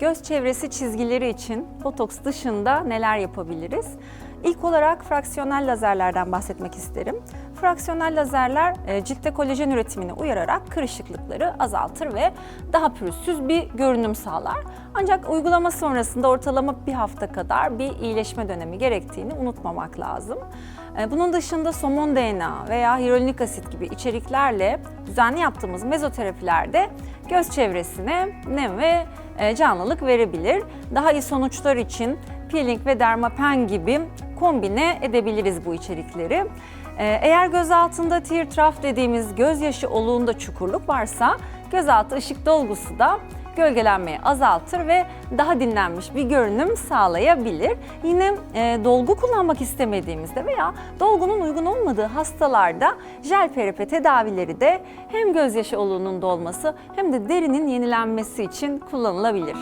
Göz çevresi çizgileri için botoks dışında neler yapabiliriz? İlk olarak fraksiyonel lazerlerden bahsetmek isterim. Fraksiyonel lazerler e, ciltte kolajen üretimini uyararak kırışıklıkları azaltır ve daha pürüzsüz bir görünüm sağlar. Ancak uygulama sonrasında ortalama bir hafta kadar bir iyileşme dönemi gerektiğini unutmamak lazım. E, Bunun dışında somon DNA veya hyaluronik asit gibi içeriklerle düzenli yaptığımız mezoterapilerde göz çevresine nem ve e, canlılık verebilir. Daha iyi sonuçlar için peeling ve dermapen gibi kombine edebiliriz bu içerikleri. E, Eğer göz altında tear trough dediğimiz gözyaşı oluğunda çukurluk varsa gözaltı ışık dolgusu da gölgelenmeyi azaltır ve daha dinlenmiş bir görünüm sağlayabilir. Yine e, dolgu kullanmak istemediğimizde veya dolgunun uygun olmadığı hastalarda jel PRP tedavileri de hem gözyaşı oluğunun dolması hem de derinin yenilenmesi için kullanılabilir.